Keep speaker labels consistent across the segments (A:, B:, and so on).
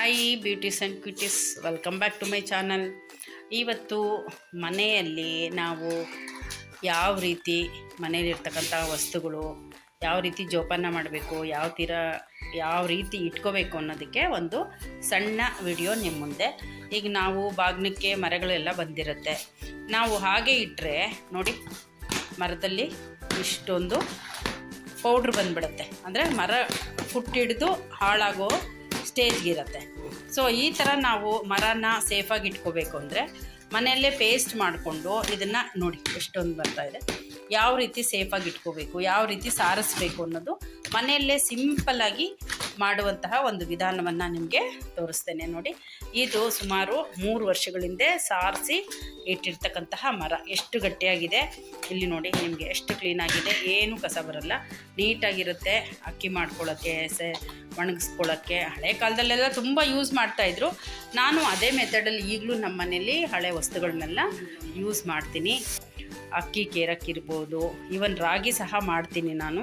A: Hi beauties and cuties welcome back to my channel ಇವತ್ತು ಮನೆಯಲ್ಲಿ ನಾವು ಯಾವ ರೀತಿ ಮನೆಯಲ್ಲಿರ್ತಕ್ಕಂಥ ವಸ್ತುಗಳು, ಯಾವ ರೀತಿ ಜೋಪಾನ ಮಾಡಬೇಕು, ಯಾವ ತೀರ, ಯಾವ ರೀತಿ ಇಟ್ಕೋಬೇಕು ಅನ್ನೋದಕ್ಕೆ ಒಂದು ಸಣ್ಣ ವಿಡಿಯೋ ನಿಮ್ಮ ಮುಂದೆ. ಈಗ ನಾವು ಬಾಗ್ನಕ್ಕೆ ಮರಗಳೆಲ್ಲ ಬಂದಿರುತ್ತೆ. ನಾವು ಹಾಗೆ ಇಟ್ಟರೆ ನೋಡಿ, ಮರದಲ್ಲಿ ಇಷ್ಟೊಂದು ಪೌಡ್ರ್ ಬಂದ್ಬಿಡುತ್ತೆ. ಅಂದರೆ ಮರ ಹುಟ್ಟಿಡಿದು ಹಾಳಾಗೋ ಸ್ಟೇಜ್ಗಿರುತ್ತೆ ಸೊ ಈ ಥರ ನಾವು ಮರನ ಸೇಫಾಗಿ ಇಟ್ಕೋಬೇಕು ಅಂದರೆ ಮನೆಯಲ್ಲೇ ಪೇಸ್ಟ್ ಮಾಡಿಕೊಂಡು ಇದನ್ನು ನೋಡಿ, ಎಷ್ಟೊಂದು ಬರ್ತಾ ಇದೆ. ಯಾವ ರೀತಿ ಸೇಫಾಗಿ ಇಟ್ಕೋಬೇಕು, ಯಾವ ರೀತಿ ಸಾರಿಸ್ಬೇಕು ಅನ್ನೋದು ಮನೆಯಲ್ಲೇ ಸಿಂಪಲ್ಲಾಗಿ ಮಾಡುವಂತಹ ಒಂದು ವಿಧಾನವನ್ನು ನಿಮಗೆ ತೋರಿಸ್ತೇನೆ ನೋಡಿ. ಇದು ಸುಮಾರು ಮೂರು ವರ್ಷಗಳಿಂದ ಸಾರಿಸಿ ಇಟ್ಟಿರ್ತಕ್ಕಂತಹ ಮರ. ಎಷ್ಟು ಗಟ್ಟಿಯಾಗಿದೆ? ಇಲ್ಲಿ ನೋಡಿ, ನಿಮಗೆ ಎಷ್ಟು ಕ್ಲೀನಾಗಿದೆ ಏನು ಕಸ ಬರಲ್ಲ. ನೀಟಾಗಿರುತ್ತೆ. ಅಕ್ಕಿ ಮಾಡ್ಕೊಳ್ಳೋಕ್ಕೆ ಸೆ ಒಣಗಿಸ್ಕೊಳ್ಳೋಕ್ಕೆ ಹಳೆ ಕಾಲದಲ್ಲೆಲ್ಲ ತುಂಬ ಯೂಸ್ ಮಾಡ್ತಾಯಿದ್ರು ನಾನು ಅದೇ ಮೆಥಡಲ್ಲಿ ಈಗಲೂ ನಮ್ಮ ಮನೇಲಿ ಹಳೆ ವಸ್ತುಗಳನ್ನೆಲ್ಲ ಯೂಸ್ ಮಾಡ್ತೀನಿ. ಅಕ್ಕಿ ಕೇರಕ್ಕಿರ್ಬೋದು ಈವನ್ ರಾಗಿ ಸಹ ಮಾಡ್ತೀನಿ ನಾನು.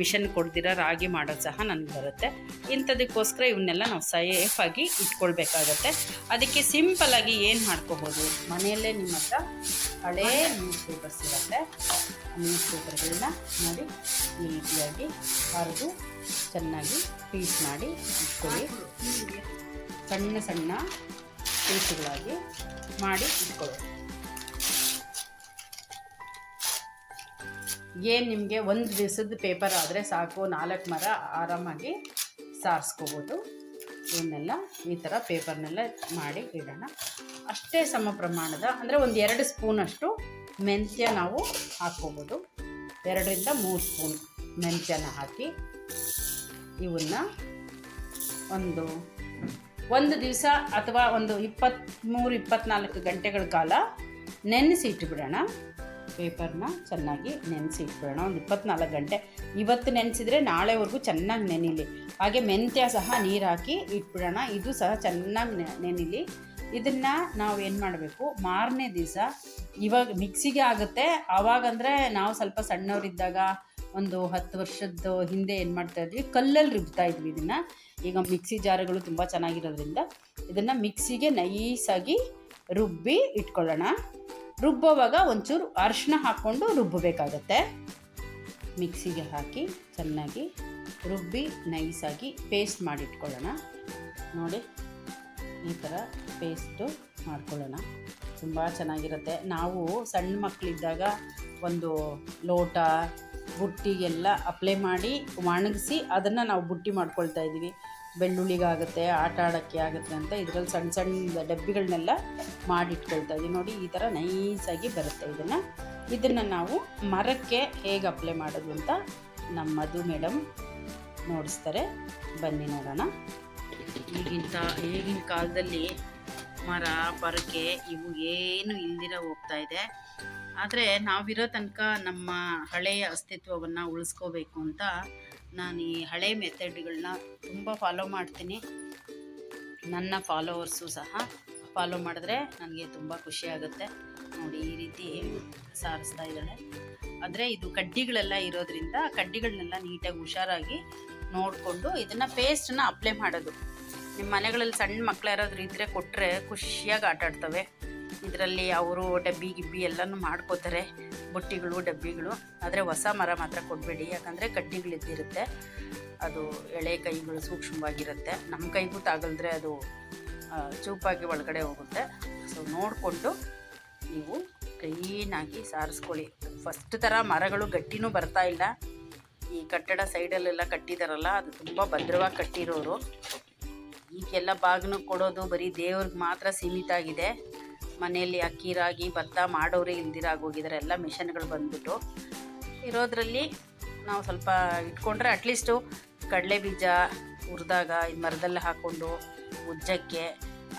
A: ಮಿಷನ್ ಕೊಡ್ದಿರ ರಾಗಿ ಮಾಡೋದು ಸಹ ನನಗೆ ಬರುತ್ತೆ. ಇಂಥದಕ್ಕೋಸ್ಕರ ಇವನ್ನೆಲ್ಲ ನಾವು ಸೇಫಾಗಿ ಇಟ್ಕೊಳ್ಬೇಕಾಗತ್ತೆ. ಅದಕ್ಕೆ ಸಿಂಪಲಾಗಿ ಏನು ಮಾಡ್ಕೋಬೋದು? ಮನೆಯಲ್ಲೇ ನಿಮ್ಮ ಹತ್ರ ಹಳೇ ನ್ಯೂಸ್ ಪೇಪರ್ಸ್ ಇರುತ್ತೆ ನ್ಯೂಸ್ ಪೇಪರ್ಗಳನ್ನ ನೋಡಿ ರೀತಿಯಾಗಿ ಹರಿದು ಚೆನ್ನಾಗಿ ಪೀಸ್ ಮಾಡಿ ಇಟ್ಕೊಳ್ಳಿ. ಸಣ್ಣ ಸಣ್ಣ ಪೀಸುಗಳಾಗಿ ಮಾಡಿ ಇಟ್ಕೊಳ್ಳಿ ಏನು ನಿಮಗೆ ಒಂದು ದಿವಸದ ಪೇಪರ್ ಆದರೆ ಸಾಕು, ನಾಲ್ಕು ಮರ ಆರಾಮಾಗಿ ಸಾರಿಸ್ಕೋಬೋದು. ಇವನ್ನೆಲ್ಲ ಈ ಥರ ಪೇಪರ್ನೆಲ್ಲ ಮಾಡಿ ಇಡೋಣ. ಅಷ್ಟೇ ಸಮ ಪ್ರಮಾಣದ, ಅಂದರೆ ಒಂದು ಎರಡು ಸ್ಪೂನಷ್ಟು ಮೆಂತ್ಯ ನಾವು ಹಾಕ್ಕೋಬೋದು. ಎರಡರಿಂದ ಮೂರು ಸ್ಪೂನ್ ಮೆಂತ್ಯನ ಹಾಕಿ ಇವನ್ನ ಒಂದು ಒಂದು ದಿವಸ ಅಥವಾ ಒಂದು ಇಪ್ಪತ್ತ್ಮೂರು ಇಪ್ಪತ್ತ್ನಾಲ್ಕು ಗಂಟೆಗಳ ಕಾಲ ನೆನೆಸಿ ಇಟ್ಬಿಡೋಣ ಪೇಪರ್ನ ಚೆನ್ನಾಗಿ ನೆನೆಸಿ ಇಟ್ಬಿಡೋಣ ಒಂದು ಇಪ್ಪತ್ನಾಲ್ಕು ಗಂಟೆ. ಇವತ್ತು ನೆನೆಸಿದ್ರೆ ನಾಳೆವರೆಗೂ ಚೆನ್ನಾಗಿ ನೆನಿಲಿ. ಹಾಗೆ ಮೆಂತ್ಯ ಸಹ ನೀರು ಹಾಕಿ ಇಟ್ಬಿಡೋಣ. ಇದು ಸಹ ಚೆನ್ನಾಗಿ ನೆನಿಲಿ. ಇದನ್ನು ನಾವು ಏನು ಮಾಡಬೇಕು? ಮಾರನೇ ದಿವಸ ಇವಾಗ ಮಿಕ್ಸಿಗೆ ಆಗುತ್ತೆ. ಆವಾಗಂದರೆ ನಾವು ಸ್ವಲ್ಪ ಸಣ್ಣವರಿದ್ದಾಗ ಒಂದು ಹತ್ತು ವರ್ಷದ ಹಿಂದೆ ಏನು ಮಾಡ್ತಾ ಇದ್ವಿ? ಕಲ್ಲಲ್ಲಿ ರುಬ್ತಾ ಇದ್ವಿ ಇದನ್ನು. ಈಗ ಮಿಕ್ಸಿ ಜಾರುಗಳು ತುಂಬ ಚೆನ್ನಾಗಿರೋದ್ರಿಂದ ಇದನ್ನು ಮಿಕ್ಸಿಗೆ ನೈಸಾಗಿ ರುಬ್ಬಿ ಇಟ್ಕೊಳ್ಳೋಣ. ರುಬ್ಬೋವಾಗ ಒಂಚೂರು ಅರಿಶಿನ ಹಾಕ್ಕೊಂಡು ರುಬ್ಬಬೇಕಾಗತ್ತೆ. ಮಿಕ್ಸಿಗೆ ಹಾಕಿ ಚೆನ್ನಾಗಿ ರುಬ್ಬಿ ನೈಸಾಗಿ ಪೇಸ್ಟ್ ಮಾಡಿಟ್ಕೊಳ್ಳೋಣ. ನೋಡಿ, ಈ ಥರ ಪೇಸ್ಟು ಮಾಡ್ಕೊಳ್ಳೋಣ. ತುಂಬ ಚೆನ್ನಾಗಿರುತ್ತೆ. ನಾವು ಸಣ್ಣ ಮಕ್ಕಳಿದ್ದಾಗ ಒಂದು ಲೋಟ ಬುಟ್ಟಿಗೆಲ್ಲ ಅಪ್ಲೈ ಮಾಡಿ ಒಣಗಿಸಿ ಅದನ್ನು ನಾವು ಬುಟ್ಟಿ ಮಾಡ್ಕೊಳ್ತಾ ಇದ್ದೀವಿ. ಬೆಳ್ಳುಳ್ಳಿಗಾಗುತ್ತೆ ಆಟ ಆಡೋಕ್ಕೆ ಆಗುತ್ತೆ ಅಂತ ಇದರಲ್ಲಿ ಸಣ್ಣ ಸಣ್ಣ ಡಬ್ಬಿಗಳನ್ನೆಲ್ಲ ಮಾಡಿಟ್ಕೊಳ್ತಾ ಇದ್ದೀವಿ. ನೋಡಿ, ಈ ಥರ ನೈಸಾಗಿ ಬರುತ್ತೆ ಇದನ್ನು. ಇದನ್ನು ನಾವು ಮರಕ್ಕೆ ಹೇಗೆ ಅಪ್ಲೈ ಮಾಡೋದು ಅಂತ ನಮ್ಮ ಮಧು ಮೇಡಮ್ ನೋಡಿಸ್ತಾರೆ. ಬನ್ನಿ ನೋಡೋಣ. ಈಗಿಂತ ಈಗಿನ ಕಾಲದಲ್ಲಿ ಮರ, ಪರಕೆ ಇವು ಏನು ಇಲ್ದಿರ ಹೋಗ್ತಾ ಇದೆ. ಆದರೆ ನಾವಿರೋ ತನಕ ನಮ್ಮ ಹಳೆಯ ಅಸ್ತಿತ್ವವನ್ನು ಉಳಿಸ್ಕೋಬೇಕು ಅಂತ ನಾನು ಈ ಹಳೆ ಮೆಥಡ್ಗಳನ್ನ ತುಂಬ ಫಾಲೋ ಮಾಡ್ತೀನಿ. ನನ್ನ ಫಾಲೋವರ್ಸು ಸಹ ಫಾಲೋ ಮಾಡಿದ್ರೆ ನನಗೆ ತುಂಬ ಖುಷಿಯಾಗುತ್ತೆ ನೋಡಿ ಈ ರೀತಿ ಸಾರಿಸ್ತಾ ಇದ್ದಾಳೆ. ಆದರೆ ಇದು ಕಡ್ಡಿಗಳೆಲ್ಲ ಇರೋದ್ರಿಂದ ಕಡ್ಡಿಗಳನ್ನೆಲ್ಲ ನೀಟಾಗಿ ಹುಷಾರಾಗಿ ನೋಡಿಕೊಂಡು ಇದನ್ನು ಪೇಸ್ಟನ್ನ ಅಪ್ಲೈ ಮಾಡೋದು. ನಿಮ್ಮ ಮನೆಗಳಲ್ಲಿ ಸಣ್ಣ ಮಕ್ಕಳು ಯಾರಾದರೂ ಇದ್ದರೆ ಕೊಟ್ಟರೆ ಖುಷಿಯಾಗಿ ಆಟ ಆಡ್ತವೆ ಇದರಲ್ಲಿ ಅವರು ಡಬ್ಬಿ ಗಿಬ್ಬಿ ಎಲ್ಲನೂ ಮಾಡ್ಕೋತಾರೆ, ಬುಟ್ಟಿಗಳು, ಡಬ್ಬಿಗಳು. ಆದರೆ ಹೊಸ ಮರ ಮಾತ್ರ ಕೊಡಬೇಡಿ. ಯಾಕಂದರೆ ಕಡ್ಡಿಗಳಿದ್ದಿರುತ್ತೆ. ಅದು ಎಳೆ ಕೈಗಳು ಸೂಕ್ಷ್ಮವಾಗಿರುತ್ತೆ. ನಮ್ಮ ಕೈಗೂ ತಾಗಲ್ದ್ರೆ ಅದು ಚೂಪಾಗಿ ಒಳಗಡೆ ಹೋಗುತ್ತೆ. ಸೊ ನೋಡಿಕೊಂಡು ನೀವು ಕ್ಲೀನಾಗಿ ಸಾರಿಸ್ಕೊಳ್ಳಿ. ಫಸ್ಟ್ ಥರ ಮರಗಳು ಗಟ್ಟಿನೂ ಬರ್ತಾ ಇಲ್ಲ. ಈ ಕಟ್ಟಡ ಸೈಡಲ್ಲೆಲ್ಲ ಕಟ್ಟಿದಾರಲ್ಲ, ಅದು ತುಂಬ ಭದ್ರವಾಗಿ ಕಟ್ಟಿರೋರು. ಈಗೆಲ್ಲ ಬಾಗಿನ ಕೊಡೋದು ಬರೀ ದೇವ್ರಿಗೆ ಮಾತ್ರ ಸೀಮಿತ ಆಗಿದೆ. ಮನೆಯಲ್ಲಿ ಅಕ್ಕಿ, ರಾಗಿ, ಭತ್ತ ಮಾಡೋರೇ ಇಲ್ದಿರಾಗೋಗಿದ್ದಾರೆ ಎಲ್ಲ ಮಿಷನ್ಗಳು ಬಂದ್ಬಿಟ್ಟು. ಇರೋದ್ರಲ್ಲಿ ನಾವು ಸ್ವಲ್ಪ ಇಟ್ಕೊಂಡ್ರೆ ಅಟ್ಲೀಸ್ಟು ಕಡಲೆ ಬೀಜ ಹುರಿದಾಗ ಇದು ಮರದಲ್ಲಿ ಹಾಕ್ಕೊಂಡು ಉಜ್ಜಕ್ಕೆ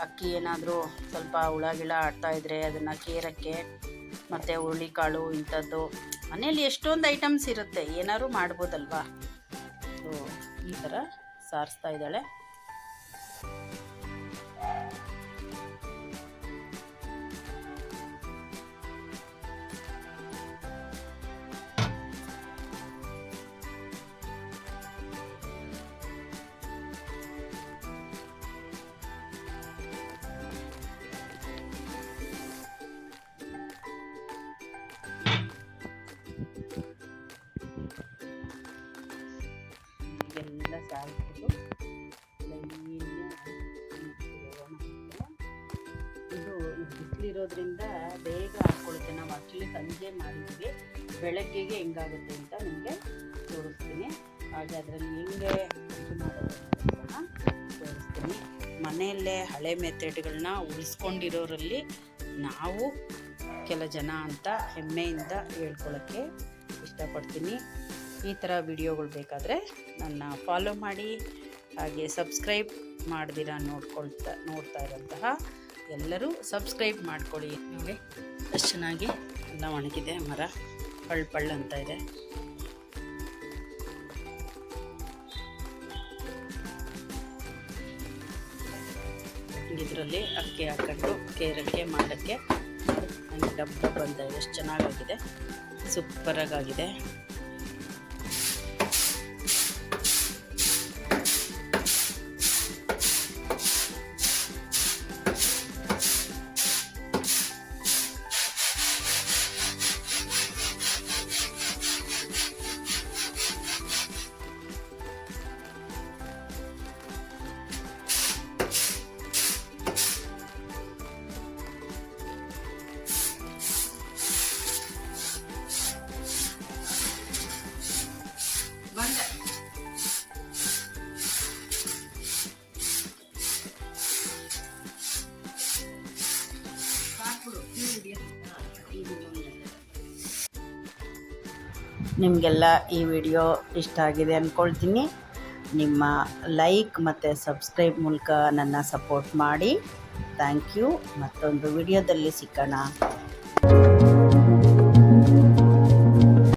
A: ಅಕ್ಕಿ ಏನಾದರೂ ಸ್ವಲ್ಪ ಹುಳ, ಗಿಳ ಆಡ್ತಾಯಿದ್ರೆ ಅದನ್ನು ಕೇರಕ್ಕೆ ಮತ್ತು ಹುರುಳಿಕಾಳು ಇಂಥದ್ದು. ಮನೆಯಲ್ಲಿ ಎಷ್ಟೊಂದು ಐಟಮ್ಸ್ ಇರುತ್ತೆ, ಏನಾದ್ರು ಮಾಡ್ಬೋದಲ್ವಾ? ಈ ಥರ ಸಾರಿಸ್ತಾ ಇದ್ದಾಳೆ. ಬಿಸಿಲಿರೋದ್ರಿಂದ ಬೇಗ ಹಾಕ್ಕೊಳ್ಳುತ್ತೆ ನಾವು ಆ್ಯಕ್ಚುಲಿ ಸಂಜೆ ಮಾಡಿದ್ವಿ. ಬೆಳಗ್ಗೆಗೆ ಹೆಂಗಾಗುತ್ತೆ ಅಂತ ನಿಮಗೆ ತೋರಿಸ್ತೀನಿ. ಹಾಗೆ ಅದರಲ್ಲಿ ಹೆಂಗೆ ತೋರಿಸ್ತೀನಿ. ಮನೆಯಲ್ಲೇ ಹಳೆ ಮೆಥಡ್ಗಳನ್ನ ಉಳಿಸ್ಕೊಂಡಿರೋರಲ್ಲಿ ನಾವು ಕೆಲ ಜನ ಅಂತ ಹೆಮ್ಮೆಯಿಂದ ಹೇಳ್ಕೊಳ್ಳೋಕ್ಕೆ ಇಷ್ಟಪಡ್ತೀನಿ. ಈ ಥರ ವಿಡಿಯೋಗಳು ಬೇಕಾದರೆ ನನ್ನ ಫಾಲೋ ಮಾಡಿ, ಹಾಗೆ ಸಬ್ಸ್ಕ್ರೈಬ್ ಮಾಡ್ದಿರ ನೋಡ್ಕೊಳ್ತಾ, ನೋಡ್ತಾ ಇರೋಂತಹ ಎಲ್ಲರೂ ಸಬ್ಸ್ಕ್ರೈಬ್ ಮಾಡ್ಕೊಳ್ಳಿ. ನಿಮಗೆ ಅಷ್ಟು ಚೆನ್ನಾಗಿ ಎಲ್ಲ ಒಣಗಿದೆ, ಮರ, ಪಳ್ ಪಳ್ಳು ಅಂತ ಇದೆ. ಇದರಲ್ಲಿ ಅಕ್ಕಿ ಹಾಕೊಂಡು ಕೇರಕ್ಕೆ, ಮಾಡೋಕ್ಕೆ ಡಬ್ ಡಬ್ ಅಂತ ಇದೆ ಎಷ್ಟು ಚೆನ್ನಾಗಾಗಿದೆ. ಸೂಪರಾಗಿದೆ ನಿಮಗೆಲ್ಲ ಈ ವಿಡಿಯೋ ಇಷ್ಟ ಆಗಿದೆ ಅಂದ್ಕೊಳ್ತೀನಿ ನಿಮ್ಮ ಲೈಕ್ ಮತ್ತು ಸಬ್ಸ್ಕ್ರೈಬ್ ಮೂಲಕ ನನ್ನ ಸಪೋರ್ಟ್ ಮಾಡಿ. Thank you. ಮತ್ತೊಂದು ವಿಡಿಯೋದಲ್ಲಿ ಸಿಗೋಣ.